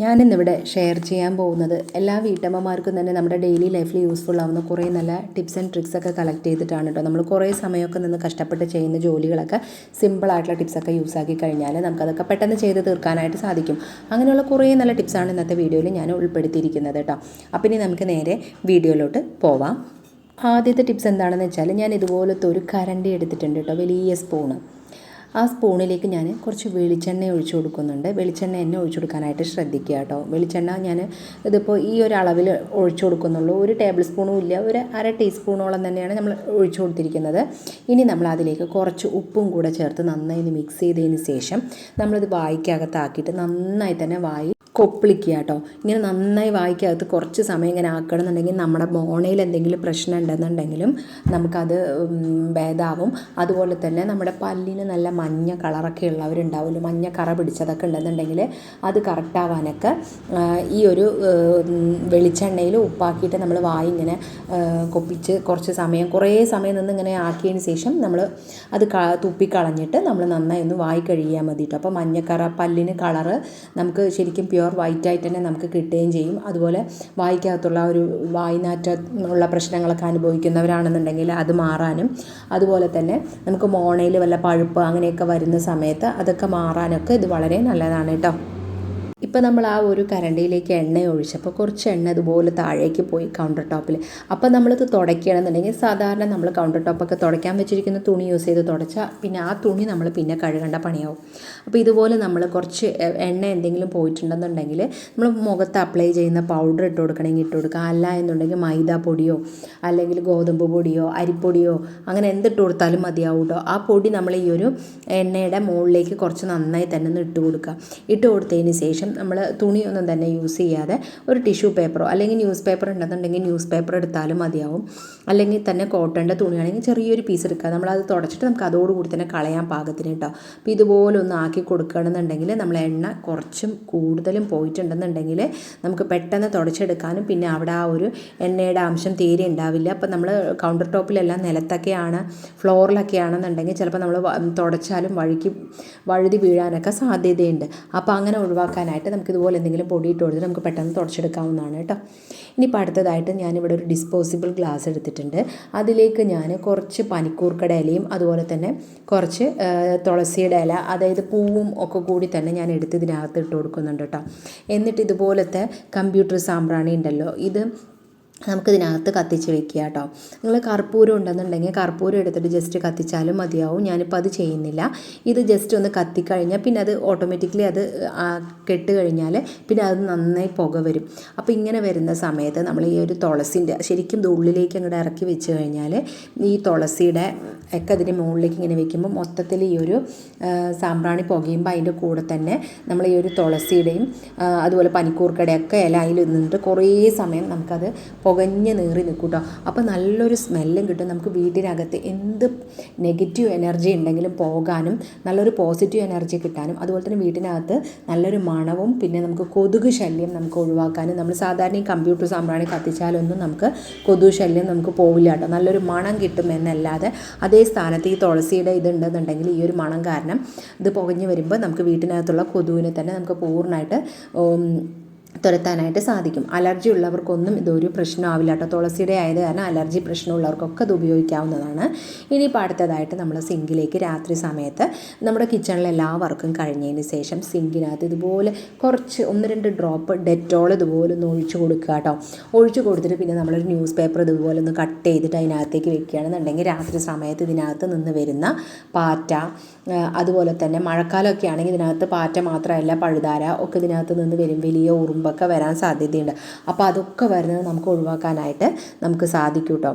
ഞാനിന്നിവിടെ ഷെയർ ചെയ്യാൻ പോകുന്നത് എല്ലാ വീട്ടമ്മമാർക്കും തന്നെ നമ്മുടെ ഡെയിലി ലൈഫിൽ യൂസ്ഫുൾ ആവുന്ന കുറേ നല്ല ടിപ്സ് ആൻഡ് ട്രിക്സ് ഒക്കെ കളക്ട് ചെയ്തിട്ടാണ് കേട്ടോ നമ്മൾ കുറേ സമയമൊക്കെ നിന്ന് കഷ്ടപ്പെട്ട് ചെയ്യുന്ന ജോലികളൊക്കെ സിമ്പിളായിട്ടുള്ള ടിപ്സൊക്കെ യൂസ് ആക്കി കഴിഞ്ഞാൽ നമുക്കതൊക്കെ പെട്ടെന്ന് ചെയ്ത് തീർക്കാനായിട്ട് സാധിക്കും. അങ്ങനെയുള്ള കുറേ നല്ല ടിപ്സാണ് ഇന്നത്തെ വീഡിയോയിൽ ഞാൻ ഉൾപ്പെടുത്തിയിരിക്കുന്നത് കേട്ടോ അപ്പം ഇനി നമുക്ക് നേരെ വീഡിയോയിലോട്ട് പോവാം. ആദ്യത്തെ ടിപ്സ് എന്താണെന്ന് വെച്ചാൽ ഞാൻ ഇതുപോലത്തെ ഒരു കരണ്ടി എടുത്തിട്ടുണ്ട് കേട്ടോ വലിയ സ്പൂണ് ആ സ്പൂണിലേക്ക് ഞാൻ കുറച്ച് വെളിച്ചെണ്ണ ഒഴിച്ചു കൊടുക്കുന്നുണ്ട്. വെളിച്ചെണ്ണ എന്നെ ഒഴിച്ചു കൊടുക്കാനായിട്ട് ശ്രദ്ധിക്കുക കേട്ടോ. വെളിച്ചെണ്ണ ഞാൻ ഇതിപ്പോൾ ഈ ഒരു അളവിൽ ഒഴിച്ചു കൊടുക്കുന്നുള്ളൂ. ഒരു ടേബിൾ സ്പൂണും ഇല്ല ഒരു അര ടീസ്പൂണോളം തന്നെയാണ് നമ്മൾ ഒഴിച്ചു കൊടുത്തിരിക്കുന്നത്. ഇനി നമ്മൾ അതിലേക്ക് കുറച്ച് ഉപ്പും കൂടെ ചേർത്ത് നന്നായി മിക്സ് ചെയ്തതിന് ശേഷം നമ്മളിത് വായിക്കകത്താക്കിയിട്ട് നന്നായി തന്നെ വായി കൊപ്പിളിക്കുക കേട്ടോ. ഇങ്ങനെ നന്നായി വായിക്കകത്ത് കുറച്ച് സമയം ഇങ്ങനെ ആക്കണമെന്നുണ്ടെങ്കിൽ നമ്മുടെ മോണയിൽ എന്തെങ്കിലും പ്രശ്നം ഉണ്ടെന്നുണ്ടെങ്കിലും നമുക്കത് ഭേദാവും. അതുപോലെ തന്നെ നമ്മുടെ പല്ലിന് നല്ല മഞ്ഞ കളറൊക്കെ ഉള്ളവരുണ്ടാവുമല്ലോ മഞ്ഞ കറ പിടിച്ചതൊക്കെ ഉണ്ടെന്നുണ്ടെങ്കിൽ അത് കറക്റ്റാവാനൊക്കെ ഈ ഒരു വെളിച്ചെണ്ണയിൽ ഉപ്പാക്കിയിട്ട് നമ്മൾ വായി ഇങ്ങനെ കൊപ്പിച്ച് കുറച്ച് സമയം കുറേ സമയം നിന്ന് ഇങ്ങനെ ആക്കിയതിന് ശേഷം നമ്മൾ അത് തുപ്പിക്കളഞ്ഞിട്ട് നമ്മൾ നന്നായി ഒന്ന് വായി കഴിയാൽ മതി അപ്പോൾ മഞ്ഞക്കറ പല്ലിന് കളറ് നമുക്ക് ശരിക്കും പ്യുവർ വൈറ്റ് ആയിട്ട് തന്നെ നമുക്ക് കിട്ടുകയും ചെയ്യും. അതുപോലെ വായിക്കകത്തുള്ള ഒരു വായിനാറ്റ ഉള്ള പ്രശ്നങ്ങളൊക്കെ അനുഭവിക്കുന്നവരാണെന്നുണ്ടെങ്കിൽ അത് മാറാനും. അതുപോലെ തന്നെ നമുക്ക് മോണയിൽ വല്ല പഴുപ്പ് അങ്ങനെയൊക്കെ വരുന്ന സമയത്ത് അതൊക്കെ മാറാനൊക്കെ ഇത് വളരെ നല്ലതാണ് കേട്ടോ. ഇപ്പോൾ നമ്മൾ ആ ഒരു കരണ്ടിയിലേക്ക് എണ്ണ ഒഴിച്ചപ്പോൾ കുറച്ച് എണ്ണ ഇതുപോലെ താഴേക്ക് പോയി കൗണ്ടർ ടോപ്പിൽ അപ്പോൾ നമ്മളിത് തുടയ്ക്കുകയാണെന്നുണ്ടെങ്കിൽ സാധാരണ നമ്മൾ കൗണ്ടർ ടോപ്പൊക്കെ തുടയ്ക്കാൻ വെച്ചിരിക്കുന്ന തുണി യൂസ് ചെയ്ത് തുടച്ചാൽ പിന്നെ ആ തുണി നമ്മൾ പിന്നെ കഴുകേണ്ട പണിയാവും. അപ്പോൾ ഇതുപോലെ നമ്മൾ കുറച്ച് എണ്ണ എന്തെങ്കിലും പോയിട്ടുണ്ടെന്നുണ്ടെങ്കിൽ നമ്മൾ മുഖത്ത് അപ്ലൈ ചെയ്യുന്ന പൗഡർ ഇട്ട് കൊടുക്കണമെങ്കിൽ ഇട്ട് കൊടുക്കുക അല്ല എന്നുണ്ടെങ്കിൽ മൈദ പൊടിയോ അല്ലെങ്കിൽ ഗോതമ്പ് പൊടിയോ അരിപ്പൊടിയോ അങ്ങനെ എന്തിട്ട് കൊടുത്താലും മതിയാവും കേട്ടോ ആ പൊടി നമ്മൾ ഈ ഒരു എണ്ണയുടെ മുകളിലേക്ക് കുറച്ച് നന്നായി തന്നെ ഒന്ന് ഇട്ട് കൊടുക്കുക. ഇട്ട് കൊടുത്തതിന് ശേഷം നമ്മൾ തുണിയൊന്നും തന്നെ യൂസ് ചെയ്യാതെ ഒരു ടിഷ്യൂ പേപ്പറോ അല്ലെങ്കിൽ ന്യൂസ് പേപ്പർ ഉണ്ടെന്നുണ്ടെങ്കിൽ ന്യൂസ് പേപ്പർ എടുത്താലും മതിയാവും. അല്ലെങ്കിൽ തന്നെ കോട്ടന്റെ തുണിയാണെങ്കിൽ ചെറിയൊരു പീസ് എടുക്കുക. നമ്മളത് തുടച്ചിട്ട് നമുക്ക് അതോടുകൂടി തന്നെ കളയാൻ പാകത്തിന് കേട്ടോ അപ്പോൾ ഇതുപോലെ ഒന്ന് ആക്കി കൊടുക്കുകയാണെന്നുണ്ടെങ്കിൽ നമ്മൾ എണ്ണ കുറച്ചും കൂടുതലും പോയിട്ടുണ്ടെന്നുണ്ടെങ്കിൽ നമുക്ക് പെട്ടെന്ന് തുടച്ചെടുക്കാനും പിന്നെ അവിടെ ആ ഒരു എണ്ണയുടെ അംശം തീരെ ഉണ്ടാവില്ല. അപ്പോൾ നമ്മൾ കൗണ്ടർ ടോപ്പിലെല്ലാം നിലത്തൊക്കെയാണ് ഫ്ലോറിലൊക്കെയാണെന്നുണ്ടെങ്കിൽ ചിലപ്പോൾ നമ്മൾ തുടച്ചാലും വഴുക്കി വഴുതി വീഴാനൊക്കെ സാധ്യതയുണ്ട്. അപ്പോൾ അങ്ങനെ ഒഴിവാക്കാനായിട്ട് ആയിട്ട് നമുക്ക് ഇതുപോലെ എന്തെങ്കിലും പൊടി ഇട്ട് കൊടുത്ത് നമുക്ക് പെട്ടെന്ന് തുടച്ചെടുക്കാവുന്നതാണ് കേട്ടോ. ഇനിയിപ്പോൾ അടുത്തതായിട്ട് ഞാനിവിടെ ഒരു ഡിസ്പോസിബിൾ ഗ്ലാസ് എടുത്തിട്ടുണ്ട്. അതിലേക്ക് ഞാൻ കുറച്ച് പനിക്കൂർക്കട ഇലയും അതുപോലെ തന്നെ കുറച്ച് തുളസിയുടെ ഇല അതായത് പൂവും ഒക്കെ കൂടി തന്നെ ഞാൻ എടുത്ത് ഇതിനകത്ത് ഇട്ട് കൊടുക്കുന്നുണ്ട് കേട്ടോ. എന്നിട്ട് ഇതുപോലത്തെ കമ്പ്യൂട്ടർ സാമ്പ്രാണി ഉണ്ടല്ലോ ഇത് നമുക്കിതിനകത്ത് കത്തിച്ച് വെക്കുക കേട്ടോ. നിങ്ങൾ കർപ്പൂരം ഉണ്ടെന്നുണ്ടെങ്കിൽ കർപ്പൂരം എടുത്തിട്ട് ജസ്റ്റ് കത്തിച്ചാലും മതിയാവും. ഞാനിപ്പോൾ അത് ചെയ്യുന്നില്ല. ഇത് ജസ്റ്റ് ഒന്ന് കത്തിക്കഴിഞ്ഞാൽ പിന്നെ അത് ഓട്ടോമാറ്റിക്കലി അത് കെട്ട് കഴിഞ്ഞാൽ പിന്നെ അത് നന്നായി പുക വരും. അപ്പോൾ ഇങ്ങനെ വരുന്ന സമയത്ത് നമ്മൾ ഈ ഒരു തുളസിന്റെ ശരിക്കും ഉള്ളിലേക്ക് അങ്ങോട്ട് ഇറക്കി വെച്ച് കഴിഞ്ഞാൽ ഈ തുളസിയുടെ ഒക്കെ അതിന്റെ മുകളിലേക്ക് ഇങ്ങനെ വെക്കുമ്പോൾ മൊത്തത്തിൽ ഈ ഒരു സാമ്പ്രാണി പുകയുമ്പോൾ അതിന്റെ കൂടെ തന്നെ നമ്മൾ ഈ ഒരു തുളസിയുടെയും അതുപോലെ പനിക്കൂർക്കടയൊക്കെ ഇല അതിൽ നിന്നിട്ട് കുറേ സമയം നമുക്കത് പുകഞ്ഞ് നീറി നിൽക്കും കേട്ടോ അപ്പോൾ നല്ലൊരു സ്മെല്ലും കിട്ടും. നമുക്ക് വീട്ടിനകത്ത് എന്ത് നെഗറ്റീവ് എനർജി ഉണ്ടെങ്കിലും പോകാനും നല്ലൊരു പോസിറ്റീവ് എനർജി കിട്ടാനും അതുപോലെ തന്നെ വീട്ടിനകത്ത് നല്ലൊരു മണവും പിന്നെ നമുക്ക് കൊതുക് ശല്യം നമുക്ക് ഒഴിവാക്കാനും നമ്മൾ സാധാരണ ഈ കമ്പ്യൂട്ടർ സാമ്പ്രാണി കത്തിച്ചാലൊന്നും നമുക്ക് കൊതുക് ശല്യം നമുക്ക് പോവില്ല കേട്ടോ. നല്ലൊരു മണം കിട്ടും എന്നല്ലാതെ അതേ സ്ഥാനത്ത് ഈ തുളസിയുടെ ഇതുണ്ടെന്നുണ്ടെങ്കിൽ ഈ ഒരു മണം കാരണം ഇത് പുകഞ്ഞ് വരുമ്പോൾ നമുക്ക് വീട്ടിനകത്തുള്ള കൊതുവിനെ തന്നെ നമുക്ക് പൂർണമായിട്ട് തുരത്താനായിട്ട് സാധിക്കും. അലർജി ഉള്ളവർക്കൊന്നും ഇതൊരു പ്രശ്നമാവില്ല കേട്ടോ. തുളസിയുടെ ആയത് കാരണം അലർജി പ്രശ്നമുള്ളവർക്കൊക്കെ ഇത് ഉപയോഗിക്കാവുന്നതാണ്. ഇനിയിപ്പോൾ അടുത്തതായിട്ട് നമ്മൾ സിങ്കിലേക്ക് രാത്രി സമയത്ത് നമ്മുടെ കിച്ചണിലെ എല്ലാ വർക്കും കഴിഞ്ഞതിന് ശേഷം സിങ്കിനകത്ത് ഇതുപോലെ കുറച്ച് ഒന്ന് രണ്ട് ഡ്രോപ്പ് ഡെറ്റോൾ ഇതുപോലെ ഒന്ന് ഒഴിച്ചു കൊടുക്കുക കേട്ടോ. ഒഴിച്ചു കൊടുത്തിട്ട് പിന്നെ നമ്മളൊരു ന്യൂസ് പേപ്പർ ഇതുപോലെ ഒന്ന് കട്ട് ചെയ്തിട്ട് അതിനകത്തേക്ക് വെക്കുകയാണെന്നുണ്ടെങ്കിൽ രാത്രി സമയത്ത് ഇതിനകത്ത് നിന്ന് വരുന്ന പാറ്റ അതുപോലെ തന്നെ മഴക്കാലമൊക്കെ ആണെങ്കിൽ ഇതിനകത്ത് പാറ്റ മാത്രമല്ല പഴുതാര ഒക്കെ ഇതിനകത്ത് നിന്ന് വരും. വലിയ ഉറുമ്പൊക്കെ വരാൻ സാധ്യതയുണ്ട്. അപ്പോൾ അതൊക്കെ വരുന്നത് നമുക്ക് ഒഴിവാക്കാനായിട്ട് നമുക്ക് സാധിക്കും കേട്ടോ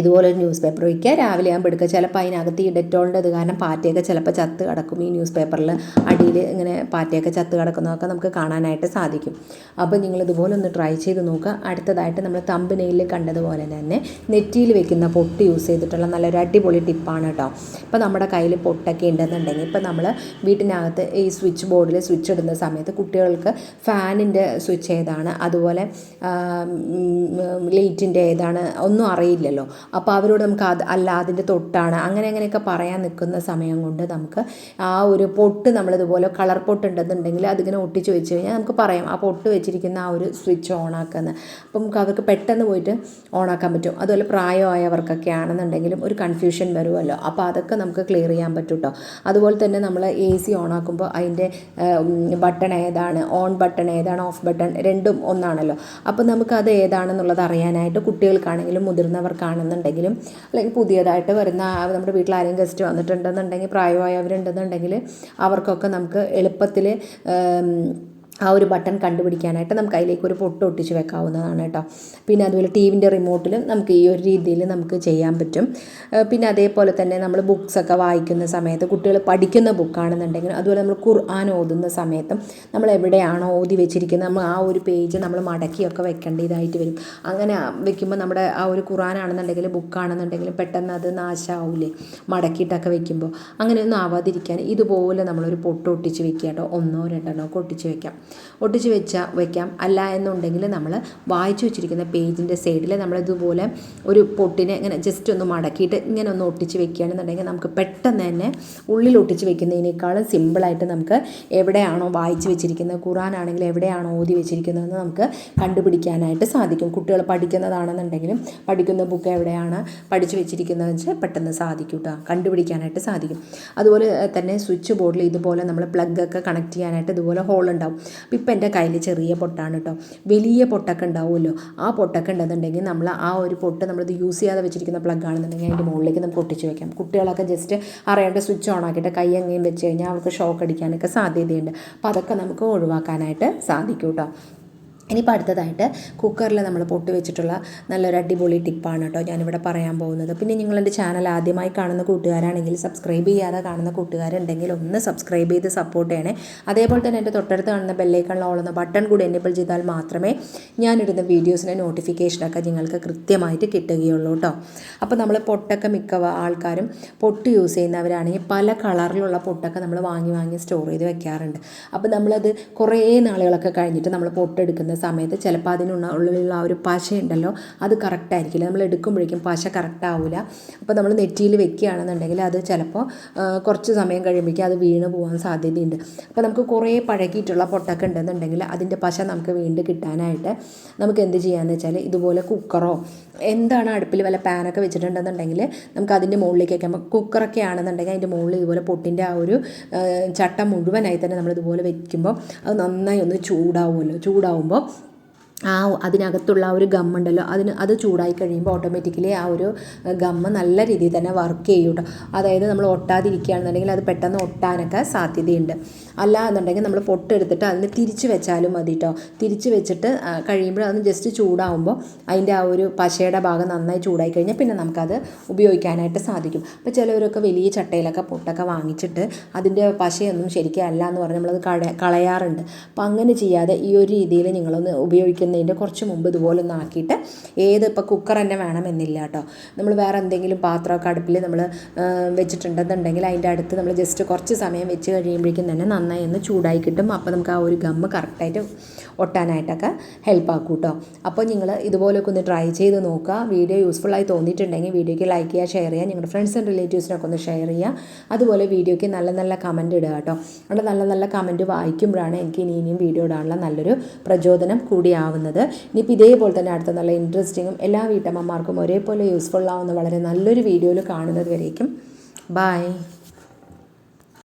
ഇതുപോലെ ഒരു ന്യൂസ് പേപ്പർ വയ്ക്കുക രാവിലെ ആകുമ്പോൾ എടുക്കുക. ചിലപ്പോൾ അതിനകത്ത് ഈ ഡെറ്റോളിന്റെ ഇത് കാരണം പാറ്റയൊക്കെ ചിലപ്പോൾ ചത്ത് കിടക്കും. ഈ ന്യൂസ് പേപ്പറിൽ അടിയിൽ ഇങ്ങനെ പാറ്റയൊക്കെ ചത്ത് കിടക്കുന്നതൊക്കെ നമുക്ക് കാണാനായിട്ട് സാധിക്കും. അപ്പോൾ നിങ്ങൾ ഇതുപോലെ ഒന്ന് ട്രൈ ചെയ്ത് നോക്കുക. അടുത്തതായിട്ട് നമ്മൾ തമ്പ് നെയിലിൽ കണ്ടതുപോലെ തന്നെ നെറ്റിയിൽ വെക്കുന്ന പൊട്ട് യൂസ് ചെയ്തിട്ടുള്ള നല്ലൊരു അടിപൊളി ടിപ്പാണ് കേട്ടോ ഇപ്പോൾ നമ്മുടെ കയ്യിൽ പൊട്ടൊക്കെ ഉണ്ടെന്നുണ്ടെങ്കിൽ ഇപ്പോൾ നമ്മൾ വീട്ടിനകത്ത് ഈ സ്വിച്ച് ബോർഡിൽ സ്വിച്ച് ഇടുന്ന സമയത്ത് കുട്ടികൾക്ക് ഫാനിന്റെ സ്വിച്ച് ഏതാണ്? അതുപോലെ ലൈറ്റിന്റെ ഏതാണ്? ഒന്നും അറിയില്ലല്ലോ. അപ്പോൾ അവരോട് നമുക്ക് അത് അല്ല അതിന്റെ തൊട്ടാണ്. അങ്ങനെ അങ്ങനെയൊക്കെ പറയാൻ നിൽക്കുന്ന സമയം കൊണ്ട് നമുക്ക് ആ ഒരു പൊട്ട് നമ്മളിതുപോലെ കളർ പൊട്ട് ഉണ്ടെന്നുണ്ടെങ്കിൽ അതിങ്ങനെ ഒട്ടിച്ച് വെച്ച് കഴിഞ്ഞാൽ നമുക്ക് പറയാം ആ പൊട്ട് വെച്ചിരിക്കുന്ന ആ ഒരു സ്വിച്ച് ഓൺ ആക്കുന്നത് അപ്പം നമുക്ക് അവർക്ക് പെട്ടെന്ന് പോയിട്ട് ഓണാക്കാൻ പറ്റും. അതുപോലെ പ്രായമായവർക്കൊക്കെ ആണെന്നുണ്ടെങ്കിലും ഒരു കൺഫ്യൂഷൻ വരുമല്ലോ. അപ്പോൾ അതൊക്കെ നമുക്ക് ക്ലിയർ ചെയ്യാൻ പറ്റും കേട്ടോ അതുപോലെ തന്നെ നമ്മൾ എ സി ഓൺ ആക്കുമ്പോൾ അതിന്റെ ബട്ടൺ ഏതാണ്? ഓൺ ബട്ടൺ ഏതാണ്? ഓഫ് ബട്ടൺ രണ്ടും ഒന്നാണല്ലോ. അപ്പോൾ നമുക്ക് നമുക്കത് ഏതാണെന്നുള്ളത് അറിയാനായിട്ട് കുട്ടികൾക്കാണെങ്കിലും മുതിർന്നവർക്കാണെന്നുണ്ടെങ്കിലും അല്ലെങ്കിൽ പുതിയതായിട്ട് വരുന്ന നമ്മുടെ വീട്ടിൽ ആരെങ്കിലും ഗസ്റ്റ് വന്നിട്ടുണ്ടെന്നുണ്ടെങ്കിൽ പ്രായമായവരുണ്ടെന്നുണ്ടെങ്കിൽ അവർക്കൊക്കെ നമുക്ക് എളുപ്പത്തിൽ ആ ഒരു ബട്ടൺ കണ്ടുപിടിക്കാനായിട്ട് നമുക്ക് അതിലേക്ക് ഒരു പൊട്ട് ഒട്ടിച്ച് വെക്കാവുന്നതാണ് കേട്ടോ. പിന്നെ അതുപോലെ ടി വിന്റെ റിമോട്ടിൽ നമുക്ക് ഈ ഒരു രീതിയിൽ നമുക്ക് ചെയ്യാൻ പറ്റും. പിന്നെ അതേപോലെ തന്നെ നമ്മൾ ബുക്സൊക്കെ വായിക്കുന്ന സമയത്ത് കുട്ടികൾ പഠിക്കുന്ന ബുക്കാണെന്നുണ്ടെങ്കിൽ അതുപോലെ നമ്മൾ ഖുർആൻ ഓതുന്ന സമയത്തും നമ്മൾ എവിടെയാണോ ഓതി വെച്ചിരിക്കുന്നത് നമ്മൾ ആ ഒരു പേജ് നമ്മൾ മടക്കിയൊക്കെ വെക്കേണ്ടതായിട്ട് വരും. അങ്ങനെ വെക്കുമ്പോൾ നമ്മുടെ ആ ഒരു ഖുർആനാണെന്നുണ്ടെങ്കിൽ ബുക്കാണെന്നുണ്ടെങ്കിൽ പെട്ടെന്ന് അത് നാശമാവില്ലേ മടക്കിയിട്ടൊക്കെ വെക്കുമ്പോൾ. അങ്ങനെയൊന്നും ആവാതിരിക്കാൻ ഇതുപോലെ നമ്മളൊരു പൊട്ട് ഒട്ടിച്ച് വെക്കുക കേട്ടോ. ഒന്നോ രണ്ടെണ്ണോ ഒക്കെ ഒട്ടിച്ച് വെക്കാം. ഒട്ടിച്ച് വെച്ച വയ്ക്കാം അല്ല എന്നുണ്ടെങ്കിൽ നമ്മൾ വായിച്ചു വെച്ചിരിക്കുന്ന പേജിന്റെ സൈഡിൽ നമ്മളിതുപോലെ ഒരു പൊട്ടിനെ ഇങ്ങനെ ജസ്റ്റ് ഒന്ന് മടക്കിയിട്ട് ഇങ്ങനെ ഒന്ന് ഒട്ടിച്ച് വെക്കുകയാണെന്നുണ്ടെങ്കിൽ നമുക്ക് പെട്ടെന്ന് തന്നെ ഉള്ളിൽ ഒട്ടിച്ച് വെക്കുന്നതിനേക്കാളും സിമ്പിളായിട്ട് നമുക്ക് എവിടെയാണോ വായിച്ചു വെച്ചിരിക്കുന്നത് ഖുറാൻ ആണെങ്കിൽ എവിടെയാണോ ഓതി വെച്ചിരിക്കുന്നതെന്ന് നമുക്ക് കണ്ടുപിടിക്കാനായിട്ട് സാധിക്കും. കുട്ടികൾ പഠിക്കുന്നതാണെന്നുണ്ടെങ്കിലും പഠിക്കുന്ന ബുക്ക് എവിടെയാണ് പഠിച്ചു വെച്ചിരിക്കുന്നത് വെച്ചാൽ പെട്ടെന്ന് സാധിക്കും കേട്ടോ കണ്ടുപിടിക്കാനായിട്ട് സാധിക്കും. അതുപോലെ തന്നെ സ്വിച്ച് ബോർഡിൽ ഇതുപോലെ നമ്മൾ പ്ലഗ് ഒക്കെ കണക്ട് ചെയ്യാനായിട്ട് ഇതുപോലെ ഹോൾ ഉണ്ടാവും. അപ്പോൾ ഇപ്പം എന്റെ കയ്യിൽ ചെറിയ പൊട്ടാണ് കേട്ടോ. വലിയ പൊട്ടൊക്കെ ഉണ്ടാവുമല്ലോ. ആ പൊട്ടൊക്കെ ഉണ്ടെന്നുണ്ടെങ്കിൽ നമ്മൾ ആ ഒരു പൊട്ട് നമ്മളിത് യൂസ് ചെയ്യാതെ വെച്ചിരിക്കുന്ന പ്ലഗ് ആണെന്നുണ്ടെങ്കിൽ അതിന്റെ മുകളിലേക്ക് നമുക്ക് ഒട്ടിച്ച് വെക്കാം. കുട്ടികളൊക്കെ ജസ്റ്റ് അറിയാണ്ട് സ്വിച്ച് ഓൺ ആക്കിയിട്ട് കൈ എങ്ങനെയും വെച്ച് കഴിഞ്ഞാൽ അവർക്ക് ഷോക്ക് അടിക്കാനൊക്കെ സാധ്യതയുണ്ട്. അപ്പോൾ അതൊക്കെ നമുക്ക് ഒഴിവാക്കാനായിട്ട് സാധിക്കും കേട്ടോ. ഇനിയിപ്പോൾ അടുത്തതായിട്ട് കുക്കറിൽ നമ്മൾ പൊട്ടി വെച്ചിട്ടുള്ള നല്ലൊരു അടിപൊളി ടിപ്പാണ് കേട്ടോ ഞാനിവിടെ പറയാൻ പോകുന്നത്. പിന്നെ നിങ്ങളെന്റെ ചാനൽ ആദ്യമായി കാണുന്ന കൂട്ടുകാരാണെങ്കിൽ സബ്സ്ക്രൈബ് ചെയ്യാതെ കാണുന്ന കൂട്ടുകാരുണ്ടെങ്കിൽ ഒന്ന് സബ്സ്ക്രൈബ് ചെയ്ത് സപ്പോർട്ട് ചെയ്യണേ. അതേപോലെ തന്നെ എന്റെ തൊട്ടടുത്ത് കാണുന്ന ബെല്ലൈക്കണിൽ ഓളുന്ന ബട്ടൺ കൂടി എനേബിൾ ചെയ്താൽ മാത്രമേ ഞാനിടുന്ന വീഡിയോസിന്റെ നോട്ടിഫിക്കേഷനൊക്കെ നിങ്ങൾക്ക് കൃത്യമായിട്ട് കിട്ടുകയുള്ളൂ കേട്ടോ അപ്പോൾ നമ്മൾ പൊട്ടൊക്കെ മിക്ക ആൾക്കാരും പൊട്ട് യൂസ് ചെയ്യുന്നവരാണെങ്കിൽ പല കളറിലുള്ള പൊട്ടൊക്കെ നമ്മൾ വാങ്ങി വാങ്ങി സ്റ്റോർ ചെയ്ത് വെക്കാറുണ്ട്. അപ്പോൾ നമ്മളത് കുറേ നാളുകളൊക്കെ കഴിഞ്ഞിട്ട് നമ്മൾ പൊട്ടെടുക്കുന്ന സമയത്ത് ചിലപ്പോൾ ഉള്ളിലുള്ള ആ ഒരു പശയുണ്ടല്ലോ അത് കറക്റ്റ് ആയിരിക്കില്ല. നമ്മൾ എടുക്കുമ്പോഴേക്കും പശ കറക്റ്റ് ആവില്ല അപ്പോൾ നമ്മൾ നെറ്റിയിൽ വെക്കുകയാണെന്നുണ്ടെങ്കിൽ അത് ചിലപ്പോൾ കുറച്ച് സമയം കഴിയുമ്പോഴേക്കും അത് വീണ് പോകാൻ സാധ്യതയുണ്ട്. അപ്പോൾ നമുക്ക് കുറേ പഴകിയിട്ടുള്ള പൊട്ടൊക്കെ ഉണ്ടെന്നുണ്ടെങ്കിൽ അതിന്റെ പശ നമുക്ക് വീണ്ടും കിട്ടാനായിട്ട് നമുക്ക് എന്ത് ചെയ്യാമെന്ന് വെച്ചാൽ ഇതുപോലെ കുക്കറോ എന്താണ് അടുപ്പിൽ വല്ല പാനൊക്കെ വെച്ചിട്ടുണ്ടെന്നുണ്ടെങ്കിൽ നമുക്ക് അതിന്റെ മുകളിലേക്ക് വെക്കാം. കുക്കറൊക്കെ ആണെന്നുണ്ടെങ്കിൽ അതിന്റെ മുകളിൽ ഇതുപോലെ പൊട്ടിന്റെ ആ ഒരു ചട്ട മുഴുവനായി തന്നെ നമ്മൾ ഇതുപോലെ വെക്കുമ്പോൾ അത് നന്നായി ഒന്ന് ചൂടാവുമല്ലോ. ചൂടാവുമ്പോൾ ആ അതിനകത്തുള്ള ആ ഒരു ഗമ്മുണ്ടല്ലോ അതിന് അത് ചൂടായി കഴിയുമ്പോൾ ഓട്ടോമാറ്റിക്കലി ആ ഒരു ഗമ്മ് നല്ല രീതിയിൽ തന്നെ വർക്ക് ചെയ്യും കേട്ടോ അതായത് നമ്മൾ ഒട്ടാതിരിക്കുകയാണെന്നുണ്ടെങ്കിൽ അത് പെട്ടെന്ന് ഒട്ടാനൊക്കെ സാധ്യതയുണ്ട്. അല്ല എന്നുണ്ടെങ്കിൽ നമ്മൾ പൊട്ടെടുത്തിട്ട് അതിന് തിരിച്ച് വെച്ചാലും മതി കേട്ടോ തിരിച്ച് വെച്ചിട്ട് കഴിയുമ്പോൾ അതൊന്ന് ജസ്റ്റ് ചൂടാവുമ്പോൾ അതിന്റെ ആ ഒരു പശയുടെ ഭാഗം നന്നായി ചൂടായി കഴിഞ്ഞാൽ പിന്നെ നമുക്കത് ഉപയോഗിക്കാനായിട്ട് സാധിക്കും. അപ്പോൾ ചിലവരൊക്കെ വലിയ ചട്ടയിലൊക്കെ പൊട്ടൊക്കെ വാങ്ങിച്ചിട്ട് അതിന്റെ പശയൊന്നും ശരിക്കും അല്ല എന്ന് പറഞ്ഞ് നമ്മളത് കള കളയാറുണ്ട്. അപ്പോൾ അങ്ങനെ ചെയ്യാതെ ഈ ഒരു രീതിയിൽ നിങ്ങളൊന്ന് ഉപയോഗിക്കുന്നതിന്റെ കുറച്ച് മുമ്പ് ഇതുപോലെ ഒന്ന് ആക്കിയിട്ട് ഏത് ഇപ്പോൾ കുക്കർ തന്നെ വേണമെന്നില്ല കേട്ടോ. നമ്മൾ വേറെ എന്തെങ്കിലും പാത്രമൊക്കെ അടുപ്പിൽ നമ്മൾ വെച്ചിട്ടുണ്ടെന്നുണ്ടെങ്കിൽ അതിന്റെ അടുത്ത് നമ്മൾ ജസ്റ്റ് കുറച്ച് സമയം വെച്ച് കഴിയുമ്പോഴേക്കും തന്നെ നന്നായി ഒന്ന് ചൂടായി കിട്ടും. അപ്പോൾ നമുക്ക് ആ ഒരു ഗമ്മ് കറക്റ്റായിട്ട് ഒട്ടാനായിട്ടൊക്കെ ഹെൽപ്പ് ആക്കും കേട്ടോ. അപ്പോൾ നിങ്ങൾ ഇതുപോലൊക്കെ ഒന്ന് ട്രൈ ചെയ്ത് നോക്കുക. വീഡിയോ യൂസ്ഫുള്ളായി തോന്നിയിട്ടുണ്ടെങ്കിൽ വീഡിയോയ്ക്ക് ലൈക്ക് ചെയ്യുക ഷെയർ ചെയ്യുക നിങ്ങളുടെ ഫ്രണ്ട്സ് ആൻഡ് റിലേറ്റീവ്സിനൊക്കെ ഒന്ന് ഷെയർ ചെയ്യുക. അതുപോലെ വീഡിയോയ്ക്ക് നല്ല നല്ല കമന്റ് ഇടുക കേട്ടോ. അവിടെ നല്ല നല്ല കമന്റ് വായിക്കുമ്പോഴാണ് എനിക്ക് ഇനി ഇനിയും വീഡിയോ ഇടാനുള്ള നല്ലൊരു പ്രചോദനം കൂടിയാവുന്നത് ഇനിയിപ്പോൾ ഇതേപോലെ തന്നെ അടുത്ത നല്ല ഇൻട്രസ്റ്റിങ്ങും എല്ലാ വീട്ടമ്മമാർക്കും ഒരേപോലെ യൂസ്ഫുൾ ആവുന്ന വളരെ നല്ലൊരു വീഡിയോയിൽ കാണുന്നത് വരേക്കും. ബായ്